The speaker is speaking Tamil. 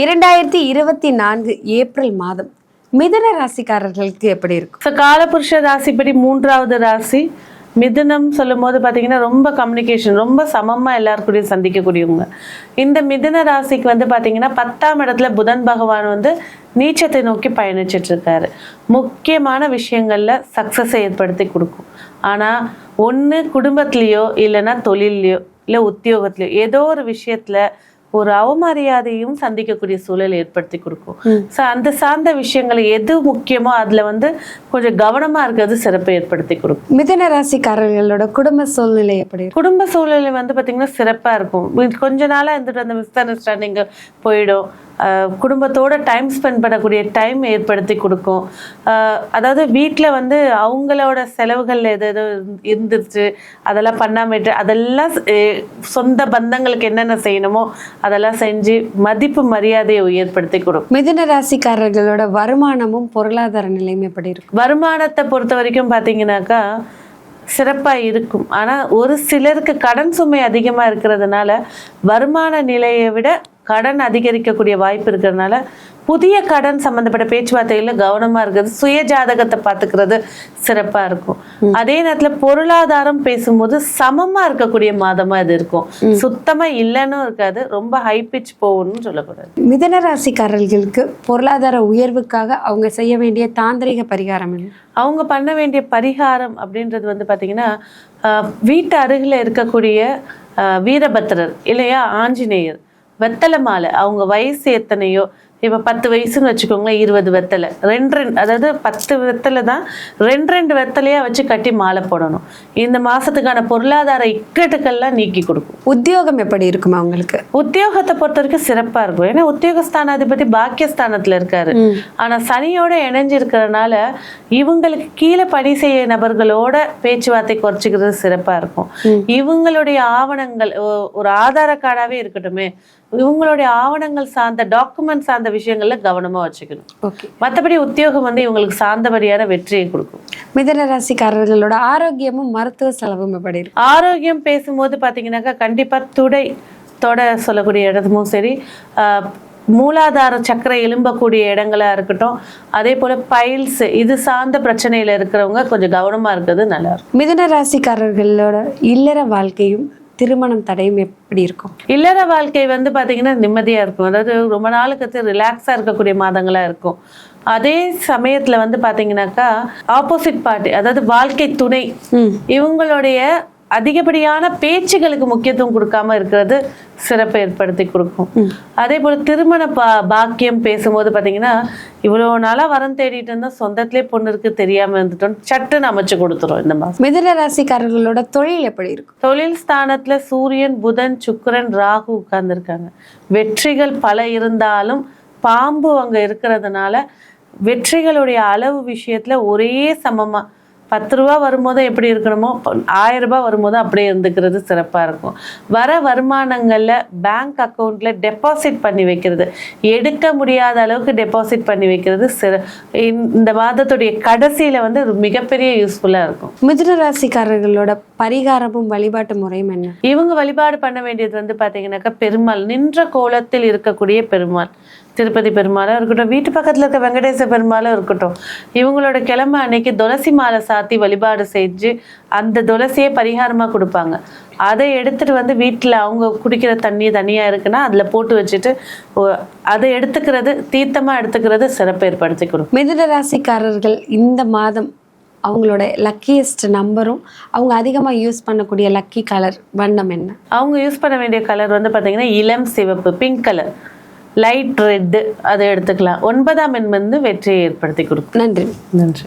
இரண்டாயிரத்தி இருபத்தி நான்கு ஏப்ரல் மாதம் மிதுன ராசிக்காரர்களுக்கு எப்படி இருக்கும்? ஸோ காலபுருஷ ராசிப்படி மூன்றாவது ராசி மிதுனம் சொல்லும் போது பார்த்தீங்கன்னா ரொம்ப கம்யூனிகேஷன் ரொம்ப சமமாக எல்லாருக்கூடையும் சந்திக்கக்கூடியவங்க. இந்த மிதுன ராசிக்கு வந்து பார்த்தீங்கன்னா பத்தாம் இடத்துல புதன் பகவான் வந்து நீச்சத்தை நோக்கி பயணிச்சிட்டு இருக்காரு முக்கியமான விஷயங்களில் சக்ஸஸை ஏற்படுத்தி கொடுக்கும். ஆனால் ஒன்று குடும்பத்துலேயோ இல்லைன்னா தொழில்லையோ இல்லை உத்தியோகத்துலையோ ஏதோ ஒரு விஷயத்துல ஒரு அவமரியாதையும் சந்திக்கக்கூடிய சூழல் ஏற்படுத்தி கொடுக்கும். ஸோ அந்த சார்ந்த விஷயங்கள் எது முக்கியமோ அதுல வந்து கொஞ்சம் கவனமா இருக்கிறது சிறப்பை ஏற்படுத்தி கொடுக்கும். மிதுன ராசிக்காரர்களோட குடும்ப சூழ்நிலை எப்படி குடும்ப சூழ்நிலை வந்து பாத்தீங்கன்னா சிறப்பா இருக்கும். கொஞ்ச நாளா இருந்துட்டு அந்த மிஸ் அண்டர்ஸ்டாண்டிங் போயிடும். குடும்பத்தோட டைம் ஸ்பெண்ட் பண்ணக்கூடிய டைம் ஏற்படுத்தி கொடுக்கும். அதாவது வீட்டில் வந்து அவங்களோட செலவுகள் எது எது இருந்துருச்சு அதெல்லாம் பண்ணாம விட்டு அதெல்லாம் சொந்த பந்தங்களுக்கு என்னென்ன செய்யணுமோ அதெல்லாம் செஞ்சு மதிப்பு மரியாதையை ஏற்படுத்தி கொடுக்கும். மிதுன ராசிக்காரர்களோட வருமானமும் பொருளாதார நிலையும் எப்படி இருக்கும்? வருமானத்தை பொறுத்த வரைக்கும் பார்த்தீங்கன்னாக்கா சிறப்பாக இருக்கும். ஆனால் ஒரு சிலருக்கு கடன் சுமை அதிகமாக இருக்கிறதுனால வருமான நிலையை விட கடன் அதிகரிக்கக்கூடிய வாய்ப்பு இருக்கிறதுனால புதிய கடன் சம்பந்தப்பட்ட பேச்சுவார்த்தைகளில் கவனமாக இருக்கிறது சுய ஜாதகத்தை பார்த்துக்கிறது சிறப்பாக இருக்கும். அதே நேரத்தில் பொருளாதாரம் பேசும்போது சமமாக இருக்கக்கூடிய மாதமாக இது இருக்கும். சுத்தமாக இல்லைன்னு இருக்காது ரொம்ப ஹை பிச் போகணும்னு சொல்லக்கூடாது. மிதுன ராசிக்காரர்களுக்கு பொருளாதார உயர்வுக்காக அவங்க செய்ய வேண்டிய தாந்திரிக பரிகாரம் அவங்க பண்ண வேண்டிய பரிகாரம் அப்படின்றது வந்து பார்த்தீங்கன்னா வீட்டு அருகில் இருக்கக்கூடிய வீரபத்திரர் இல்லையா ஆஞ்சநேயர். வெத்தலை மாலை. அவங்க வயசு எத்தனையோ? இப்போ பத்து வயசுன்னு வச்சுக்கோங்களேன் இருபது வெத்தலை. ரெண்டு ரெண்டு அதாவது பத்து வெத்தலை தான் ரெண்டு ரெண்டு வெத்தலையாக வச்சு கட்டி மாலை போடணும். இந்த மாதத்துக்கான பொருளாதார இக்கட்டுக்கள்லாம் நீக்கி கொடுக்கும். உத்தியோகம் எப்படி இருக்கும் அவங்களுக்கு உத்தியோகத்தை பொறுத்த வரைக்கும் சிறப்பா இருக்கும். ஏன்னா உத்தியோகஸ்தானாதிபதி பாக்கியஸ்தானத்துல இருக்காரு. ஆனா சனியோட இணைஞ்சு இருக்கிறதுனால இவங்களுக்கு கீழே பணி செய்ய நபர்களோட பேச்சுவார்த்தை குறைச்சிக்கிறது சிறப்பா இருக்கும். இவங்களுடைய ஆவணங்கள் ஒரு ஆதார கார்டாவே இருக்கட்டுமே. இவங்களுடைய ஆவணங்கள் சார்ந்த டாக்குமெண்ட் சார்ந்த விஷயங்கள்ல கவனமா வச்சுக்கணும். மற்றபடி உத்தியோகம் வந்து இவங்களுக்கு சார்ந்தபடியான வெற்றியை கொடுக்கும். மிதுன ராசிக்காரர்களோட ஆரோக்கியமும் மருத்துவ செலவும் எப்படி ஆரோக்கியம் பேசும்போது பார்த்தீங்கன்னாக்கா கண்டிப்பாக துடை தொட சொல்லக்கூடிய இடமும் சரி மூலாதார சக்கரை எலும்பக்கூடிய இடங்களா இருக்கட்டும் அதே போல் பைல்ஸ் இது சார்ந்த பிரச்சனையில் இருக்கிறவங்க கொஞ்சம் கவனமாக இருக்கிறது நல்லா இருக்கும். மிதுன ராசிக்காரர்களோட இல்லற வாழ்க்கையும் திருமணம் தடையும் எப்படி இருக்கும்? இல்லற வாழ்க்கை வந்து பார்த்தீங்கன்னா நிம்மதியாக இருக்கும். அதாவது ரொம்ப நாளுக்கு ரிலாக்ஸாக இருக்கக்கூடிய மாதங்களாக இருக்கும். அதே சமயத்தில் வந்து பார்த்தீங்கன்னாக்கா ஆப்போசிட் பார்ட்டி அதாவது வாழ்க்கை துணை இவங்களுடைய அதிகப்படியான பேச்சுகளுக்கு முக்கியத்துவம் கொடுக்காம இருக்கிறது சிறப்பை ஏற்படுத்தி கொடுக்கும். அதே போல திருமண பா பாக்கியம் பேசும்போது பார்த்தீங்கன்னா இவ்வளோ நாளாக வரம் தேடிட்டு இருந்தால் சொந்தத்திலே பொண்ணு இருக்கு தெரியாம இருந்துட்டோம். சட்டுன்னு அமைச்சு கொடுத்துரும் இந்த மாதம் மிதுன ராசிக்காரர்களோட தொழில் எப்படி இருக்கும் தொழில் ஸ்தானத்துல சூரியன் புதன் சுக்கிரன் ராகு உட்கார்ந்துருக்காங்க. வெற்றிகள் பல இருந்தாலும் பாம்பு அங்க இருக்கிறதுனால வெற்றிகளுடைய அளவு விஷயத்துல ஒரே சமமா பத்து ரூபா வரும்போது எப்படி இருக்கணுமோ ப- ஆயிரம் ரூபாய் வரும்போது அப்படியே இருந்துக்கிறது சிறப்பாக இருக்கும். வர வருமானங்களில் பேங்க் அக்கௌண்ட்டில் டெபாசிட் பண்ணி வைக்கிறது. எடுக்க முடியாத அளவுக்கு டெபாசிட் பண்ணி வைக்கிறது சிற இந்த- மாதத்துடைய கடைசியில் வந்து மிகப்பெரிய யூஸ்ஃபுல்லாக இருக்கும். மிதுன ராசிக்காரர்களோட பரிகாரமும் வழிபாட்டு முறையும் என்ன? இவங்க வழிபாடு பண்ண வேண்டியது வந்து பாத்தீங்கன்னாக்கா பெருமாள். நின்ற கோலத்தில் இருக்கக்கூடிய பெருமாள். திருப்பதி பெருமாளும் இருக்கட்டும் வீட்டு பக்கத்துல இருக்க வெங்கடேச பெருமாளும் இருக்கட்டும். இவங்களோட கிழமை அன்னைக்கு துளசி மாலை சாத்தி வழிபாடு செஞ்சு அந்த துளசியே பரிகாரமா கொடுப்பாங்க. அதை எடுத்துட்டு வந்து வீட்டில் அவங்க குடிக்கிற தண்ணி தனியா இருக்குன்னா அதுல போட்டு வச்சுட்டு அதை எடுத்துக்கிறது தீர்த்தமா எடுத்துக்கிறது சிறப்பு ஏற்படுத்தி கொடுக்கும். மிதுன ராசிக்காரர்கள் இந்த மாதம் அவங்களோட லக்கியஸ்ட் நம்பரும் அவங்க அதிகமாக யூஸ் பண்ணக்கூடிய லக்கி கலர் வண்ணம் என்ன? அவங்க யூஸ் பண்ண வேண்டிய கலர் வந்து பாத்தீங்கன்னா இளம் சிவப்பு பிங்க் கலர் லைட் ரெட்டு அதை எடுத்துக்கலாம். ஒன்பதாம் எண் வந்து வெற்றியை ஏற்படுத்தி கொடுக்கும். நன்றி. நன்றி.